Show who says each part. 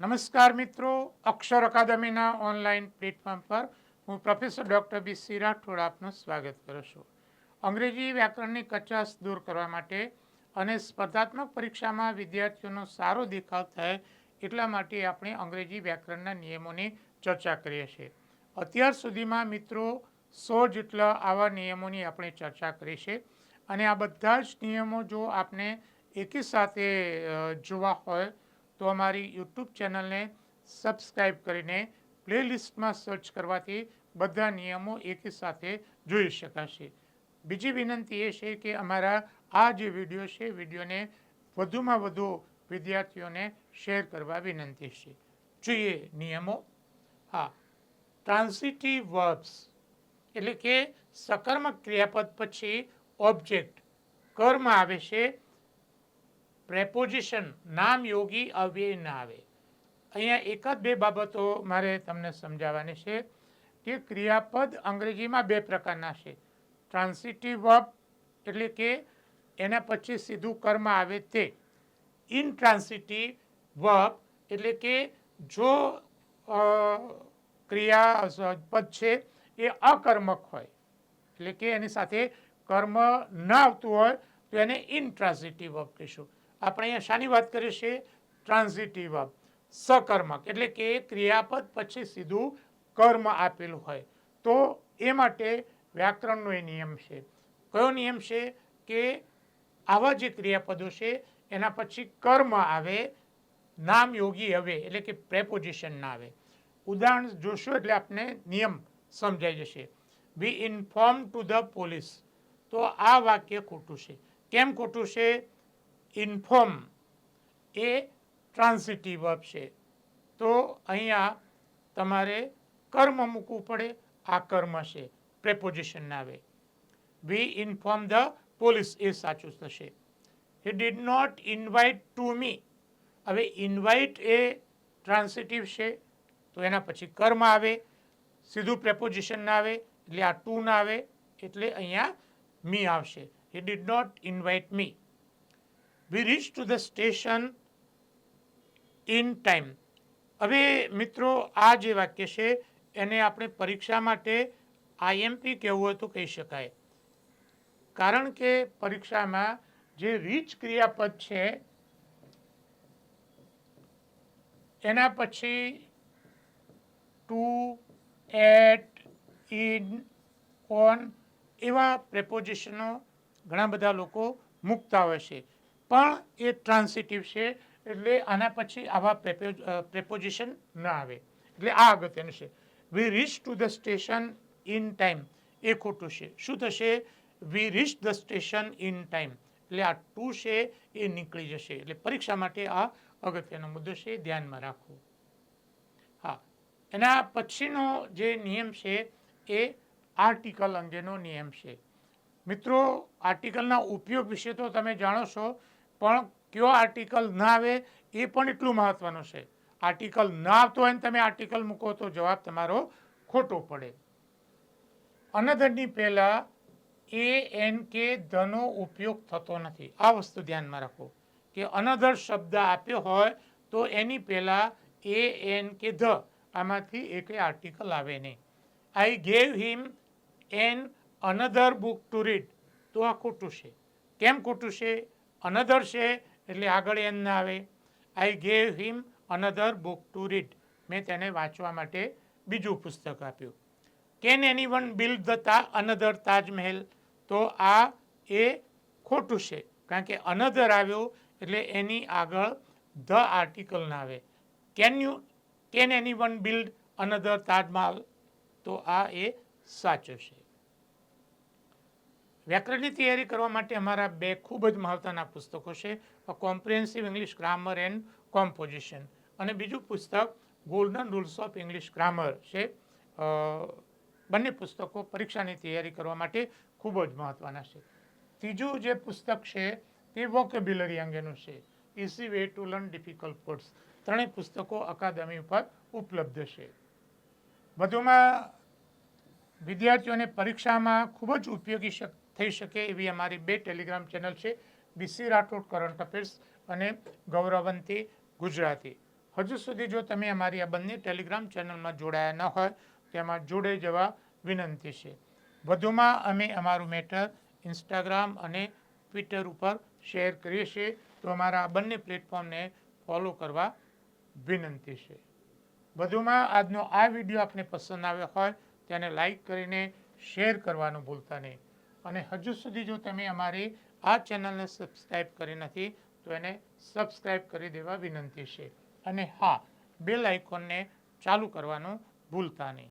Speaker 1: નમસ્કાર મિત્રો, અક્ષર અકાદમીના online platform પર હું professor doctor B C Rathod આપનું સ્વાગત કરું છું. અંગ્રેજી વ્યાકરણની કચાશ દૂર કરવા માટે અને સ્પર્ધાત્મક પરીક્ષામાં વિદ્યાર્થીઓનો સારો દેખાવ થાય એટલા માટે આપણે અંગ્રેજી વ્યાકરણના નિયમોની ચર્ચા કરીએ છીએ. અત્યાર સુધીમાં મિત્રો, સો જેટલા આવા નિયમોની આપણે ચર્ચા કરી છે અને આ બધા જ નિયમો જો આપને એકી સાથે જોવા હોય તો અમારી યુટ્યુબ ચેનલને સબસ્ક્રાઈબ કરીને પ્લેલિસ્ટમાં સર્ચ કરવાથી બધા નિયમો એકી સાથે જોઈ શકાશે. બીજી વિનંતી એ છે કે અમારા આ જે વીડિયો છે, વિડીયોને વધુમાં વધુ વિદ્યાર્થીઓને શેર કરવા વિનંતી છે. જોઈએ નિયમો. હા ટ્રાન્સિટિવ વર્બ્સ એટલે કે સકર્મક ક્રિયાપદ પછી ઓબ્જેક્ટ કર્મ આવે છે પ્રેપોઝિશન નામ યોગી અવ્યય ના આવે. અહીંયા એક જ બે બાબતો મારે તમને સમજાવવાની છે કે ક્રિયાપદ અંગ્રેજીમાં બે પ્રકારના છે. ટ્રાન્સિટિવ વર્બ એટલે કે એના પછી સીધું કર્મ આવે તે. ઇનટ્રાન્સિટિવ વર્બ એટલે કે જો ક્રિયા પદ છે એ અકર્મક હોય, એટલે કે એની સાથે કર્મ ન આવતું હોય તો એને ઇનટ્રાન્સિટિવ વર્બ કહીશું. આપણે અહીંયા શાની વાત કરીએ છીએ? ટ્રાન્ઝિટિવ સકર્મક એટલે કે ક્રિયાપદ પછી સીધું કર્મ આપેલું હોય. તો એ માટે વ્યાકરણનો એ નિયમ છે. કયો નિયમ છે? કે આવા જે ક્રિયાપદો છે, એના પછી કર્મ આવે, નામ યોગી હવે, એટલે કે પ્રેપોઝિશન ના આવે. ઉદાહરણ જોશું એટલે આપને નિયમ સમજાઈ જશે. We inform to the police તો આ વાક્ય ખોટું છે. કેમ ખોટું છે? ઇન્ફોર્મ એ ટ્રાન્સિટિવ વર્બ છે તો અહીંયા તમારે કર્મ મૂકવું પડે, આ કર્મ છે પ્રેપોઝિશન આવે. વી ઇન્ફોર્મ ધ પોલીસ એ સાચું થશે. He did not invite to me હવે ઇન્વાઇટ એ ટ્રાન્સિટિવ છે, તો એના પછી કર્મ આવે. સીધું પ્રેપોઝિશન ના આવે, એટલે આ ટુ ના આવે, એટલે અહીંયા મી આવશે. He did not invite me we reach to the station in time હવે મિત્રો, આ જે વાક્ય છે, એને આપણે પરીક્ષા માટે આઈએમપી કહેવું હોય તો કહી શકાય. કારણ કે પરીક્ષામાં જે રીચ ક્રિયાપદ છે, એના પછી ટુ એટ ઇન ઓન એવા પ્રેપોઝિશનો ઘણા બધા લોકો મૂકતા હોય છે. પણ એ ટ્રાન્સિટિવ છે, એટલે આના પછી આવા પ્રેપોઝિશન ન આવે. એટલે આ અગત્યનું છે. We reach to the station in time એ ખોટું છે. શું થશે? We reach the station in time એટલે આ ટુ છે, એ નીકળી જશે. એટલે પરીક્ષા માટે આ અગત્યનો મુદ્દો છે, ધ્યાનમાં રાખવો હા. એના પછીનો જે નિયમ છે, એ આર્ટિકલ અંગેનો નિયમ છે. મિત્રો આર્ટિકલના ઉપયોગ વિશે તો તમે જાણો છો પણ કયો આર્ટિકલ ના આવે એ પણ એટલું મહત્વનું છે. આર્ટિકલ ના આવતો હોય તમે આર્ટિકલ મૂકો તો જવાબ તમારો ખોટો પડે. અનધરની પહેલા એ એન કે ધનો ઉપયોગ થતો નથી. આ વસ્તુ ધ્યાનમાં રાખો. કે અનધર શબ્દ આપ્યો હોય તો એની પહેલાં એ એન કે ધ આમાંથી એકે આર્ટિકલ આવે નહીં. I gave him an another book to read. તો આ ખોટું છે. કેમ ખોટું છે? અનધર છે એટલે આગળ એમ ના આવે. I gave him another book to read મેં તેને વાંચવા માટે બીજું પુસ્તક આપ્યું. Can any one build the તા અનધર તાજમહેલ? તો આ એ ખોટું છે. કારણ કે અનધર આવ્યો એટલે એની આગળ ધ આર્ટિકલ ના આવે. Can you can any one build another Taj Mahal? તો આ એ સાચું છે. વ્યાકરણની તૈયારી કરવા માટે અમારા બે ખૂબ જ મહત્વના પુસ્તકો છે comprehensive English grammar and composition અને બીજું પુસ્તક golden rules of English grammar છે. બંને પુસ્તકો પરીક્ષાની તૈયારી કરવા માટે ખૂબ જ મહત્વના છે. ત્રીજું જે પુસ્તક છે તે વોકેબ્યુલરી અંગેનું છે. Easy way to learn difficult words ત્રણેય પુસ્તકો અકાદમી ઉપર ઉપલબ્ધ છે. વધુમાં વિદ્યાર્થીઓને પરીક્ષામાં ખૂબ જ ઉપયોગી શક- થઈ શકે એવી અમારી બે ટેલિગ્રામ ચેનલ છે, બીસી રાઠોડ, કરંટ અફેર્સ અને ગૌરવંતી ગુજરાતી. હજુ સુધી જો તમે અમારી આ બંને ટેલિગ્રામ ચેનલમાં જોડાયા ન હોય તેમાં જોડે જવા વિનંતી છે. વધુમાં અમે અમારું મેટર ઇન્સ્ટાગ્રામ અને ટ્વિટર ઉપર શેર કરીએ છીએ, તો અમારા આ બંને પ્લેટફોર્મને ફોલો કરવા વિનંતી છે. વધુમાં આજનો આ વીડિયો આપને પસંદ આવ્યો હોય તેને લાઈક કરીને શેર કરવાનું ભૂલતા નહીં. અને હજુ સુધી જો તમે અમારી આ ચેનલને સબસ્ક્રાઈબ કરી નથી, તો એને સબસ્ક્રાઈબ કરી દેવા વિનંતી છે. અને હા બેલ આઇકોનને ચાલુ કરવાનું ભૂલતા નહીં.